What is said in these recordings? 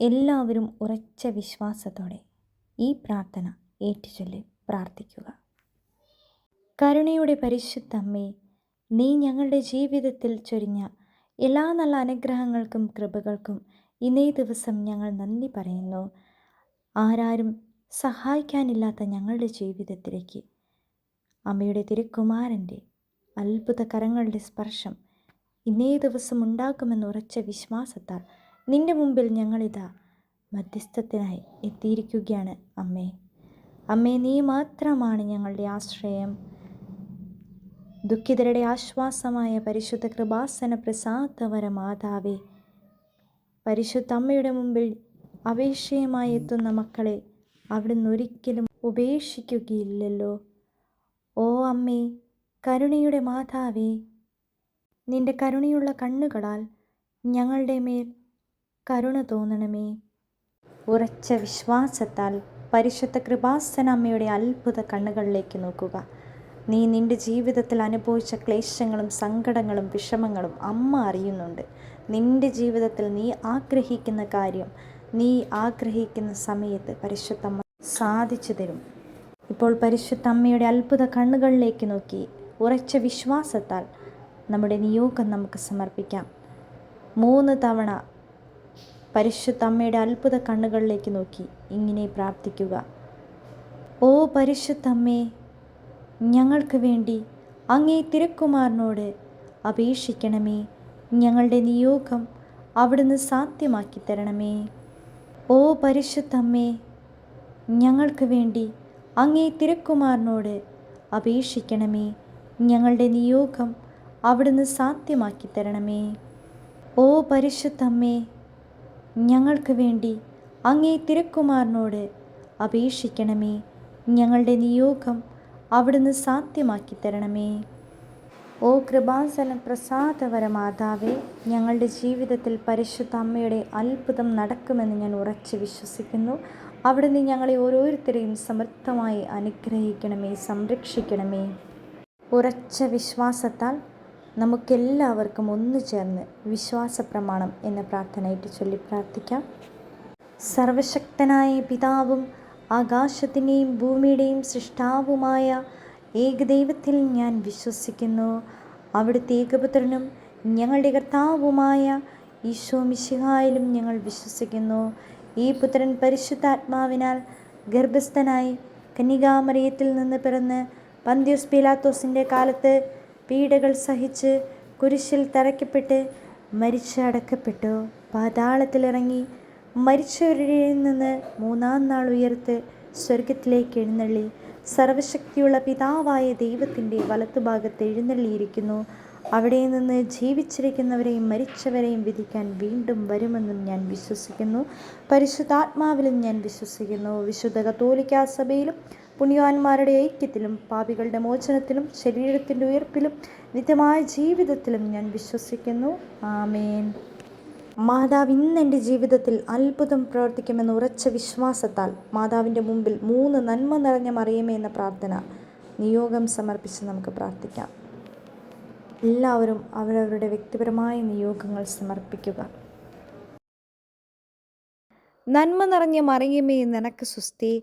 എല്ലാവരും ഉറച്ച വിശ്വാസത്തോടെ ഈ പ്രാർത്ഥന ഏറ്റുചൊല്ലി പ്രാർത്ഥിക്കുക. കരുണയുടെ പരിശുദ്ധ അമ്മേ നീ ഞങ്ങളുടെ ജീവിതത്തിൽ ചൊരിഞ്ഞ എല്ലാ നല്ല അനുഗ്രഹങ്ങൾക്കും കൃപകൾക്കും ഇന്നേ ദിവസം ഞങ്ങൾ നന്ദി പറയുന്നു. ആരാരും സഹായിക്കാനില്ലാത്ത ഞങ്ങളുടെ ജീവിതത്തിലേക്ക് അമ്മയുടെ തിരുക്കുമാരന്റെ അത്ഭുത കരങ്ങളുടെ സ്പർശം ഇന്നേ ദിവസം ഉണ്ടാകുമെന്ന് ഉറച്ച വിശ്വാസത്താൽ നിന്റെ മുമ്പിൽ ഞങ്ങളിതാ മധ്യസ്ഥത്തിനായി എത്തിയിരിക്കുകയാണ് അമ്മേ. അമ്മേ നീ മാത്രമാണ് ഞങ്ങളുടെ ആശ്രയം. ദുഃഖിതരുടെ ആശ്വാസമായ പരിശുദ്ധ കൃപാസന പ്രസാദവര മാതാവേ പരിശുദ്ധ അമ്മയുടെ മുമ്പിൽ അപേക്ഷയുമായി എത്തുന്ന മക്കളെ അവിടുന്ന് ഒരിക്കലും ഉപേക്ഷിക്കുകയില്ലല്ലോ. ഓ അമ്മേ കരുണയുടെ മാതാവേ നിന്റെ കരുണയുള്ള കണ്ണുകളാൽ ഞങ്ങളുടെ മേൽ കരുണ തോന്നണമേ. ഉറച്ച വിശ്വാസത്താൽ പരിശുദ്ധ കൃപാസന അമ്മയുടെ അത്ഭുത കണ്ണുകളിലേക്ക് നോക്കുക. നീ നിന്റെ ജീവിതത്തിൽ അനുഭവിച്ച ക്ലേശങ്ങളും സങ്കടങ്ങളും വിഷമങ്ങളും അമ്മ അറിയുന്നുണ്ട്. നിന്റെ ജീവിതത്തിൽ നീ ആഗ്രഹിക്കുന്ന കാര്യം നീ ആഗ്രഹിക്കുന്ന സമയത്ത് പരിശുദ്ധമ്മ സാധിച്ചു തരും. ഇപ്പോൾ പരിശുദ്ധ അമ്മയുടെ അത്ഭുത കണ്ണുകളിലേക്ക് നോക്കി ഉറച്ച വിശ്വാസത്താൽ നമ്മുടെ നിയോഗം നമുക്ക് സമർപ്പിക്കാം. മൂന്ന് തവണ പരിശുദ്ധ അമ്മയുടെ അത്ഭുത കണ്ണുകളിലേക്ക് നോക്കി. ഇങ്ങനെ പ്രാർത്ഥിക്കുക. ഓ പരിശുദ്ധ അമ്മേ ഞങ്ങൾക്ക് വേണ്ടി അങ്ങേ തിരക്കുമാറിനോട് അപേക്ഷിക്കണമേ. ഞങ്ങളുടെ നിയോഗം അവിടുന്ന് സാധ്യമാക്കി തരണമേ. ഓ പരിശുദ്ധ അമ്മേ ഞങ്ങൾക്ക് വേണ്ടി അങ്ങേ തിരക്കുമാറിനോട് അപേക്ഷിക്കണമേ. ഞങ്ങളുടെ നിയോഗം അവിടുന്ന് സാധ്യമാക്കി തരണമേ. ഓ പരിശുദ്ധ അമ്മേ ഞങ്ങൾക്ക് വേണ്ടി അങ്ങേ തിരക്കുമാറിനോട് അപേക്ഷിക്കണമേ. ഞങ്ങളുടെ നിയോഗം അവിടുന്ന് സാധ്യമാക്കി തരണമേ. ഓ കൃപാസന പ്രസാദവര മാതാവേ ഞങ്ങളുടെ ജീവിതത്തിൽ പരിശുദ്ധ അമ്മയുടെ അത്ഭുതം നടക്കുമെന്ന് ഞാൻ ഉറച്ചു വിശ്വസിക്കുന്നു. അവിടുന്ന് ഞങ്ങളെ ഓരോരുത്തരെയും സമൃദ്ധമായി അനുഗ്രഹിക്കണമേ സംരക്ഷിക്കണമേ. ഉറച്ച വിശ്വാസത്താൽ നമുക്കെല്ലാവർക്കും ഒന്നു ചേർന്ന് വിശ്വാസ പ്രമാണം എന്ന പ്രാർത്ഥനയായിട്ട് ചൊല്ലി പ്രാർത്ഥിക്കാം. സർവശക്തനായ പിതാവും ആകാശത്തിന്റെയും ഭൂമിയുടെയും സൃഷ്ടാവുമായ ഏകദൈവത്തിൽ ഞാൻ വിശ്വസിക്കുന്നു. അവിടുത്തെ ഏകപുത്രനും ഞങ്ങളുടെ കർത്താവുമായ ഈശോ മിശിഹായിലും ഞങ്ങൾ വിശ്വസിക്കുന്നു. ഈ പുത്രൻ പരിശുദ്ധാത്മാവിനാൽ ഗർഭസ്ഥനായി കന്യകാമറിയത്തിൽ നിന്ന് പിറന്ന് പന്ത്യോസ് പീലാത്തോസിന്റെ കാലത്ത് പീഡകൾ സഹിച്ച് കുരിശിൽ തറയ്ക്കപ്പെട്ട് മരിച്ചടക്കപ്പെട്ടു. പാതാളത്തിലിറങ്ങി മരിച്ചവരിൽ നിന്ന് മൂന്നാം നാൾ ഉയർത്ത് സ്വർഗത്തിലേക്ക് എഴുന്നള്ളി. സർവശക്തിയുള്ള പിതാവായ ദൈവത്തിന്റെ വലത്തുഭാഗത്ത് എഴുന്നള്ളിയിരിക്കുന്നു. അവിടെ നിന്ന് ജീവിച്ചിരിക്കുന്നവരെയും മരിച്ചവരെയും വിധിക്കാൻ വീണ്ടും വരുമെന്നും ഞാൻ വിശ്വസിക്കുന്നു. പരിശുദ്ധാത്മാവിലും ഞാൻ വിശ്വസിക്കുന്നു. വിശുദ്ധ കത്തോലിക്കാ സഭയിലും പുണ്യവാന്മാരുടെ ഐക്യത്തിലും പാപികളുടെ മോചനത്തിലും ശരീരത്തിന്റെ ഉയർപ്പിലും നിത്യമായ ജീവിതത്തിലും ഞാൻ വിശ്വസിക്കുന്നു. ആമേൻ. മാതാവ് ഇന്ന് എന്റെ ജീവിതത്തിൽ അത്ഭുതം പ്രവർത്തിക്കുമെന്ന് ഉറച്ച വിശ്വാസത്താൽ മാതാവിന്റെ മുമ്പിൽ മൂന്ന് നന്മ നിറഞ്ഞ മറിയമേ എന്ന പ്രാർത്ഥന നിയോഗം സമർപ്പിച്ച് നമുക്ക് പ്രാർത്ഥിക്കാം. എല്ലാവരും അവരവരുടെ വ്യക്തിപരമായ നിയോഗങ്ങൾ സമർപ്പിക്കുക. നന്മ നിറഞ്ഞ മറിയമേ നിനക്ക് സുസ്തി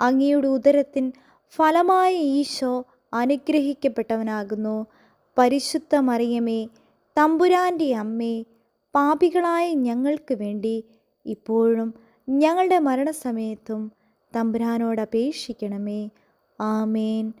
അങ്ങയുടെ ഉദരത്തിൻ ഫലമായ ഈശോ അനുഗ്രഹിക്കപ്പെട്ടവനാകുന്നു. പരിശുദ്ധ മറിയമേ തമ്പുരാന്റെ അമ്മേ പാപികളായ ഞങ്ങൾക്ക് വേണ്ടി ഇപ്പോഴും ഞങ്ങളുടെ മരണസമയത്തും തമ്പുരാനോട് അപേക്ഷിക്കണമേ. ആമേൻ.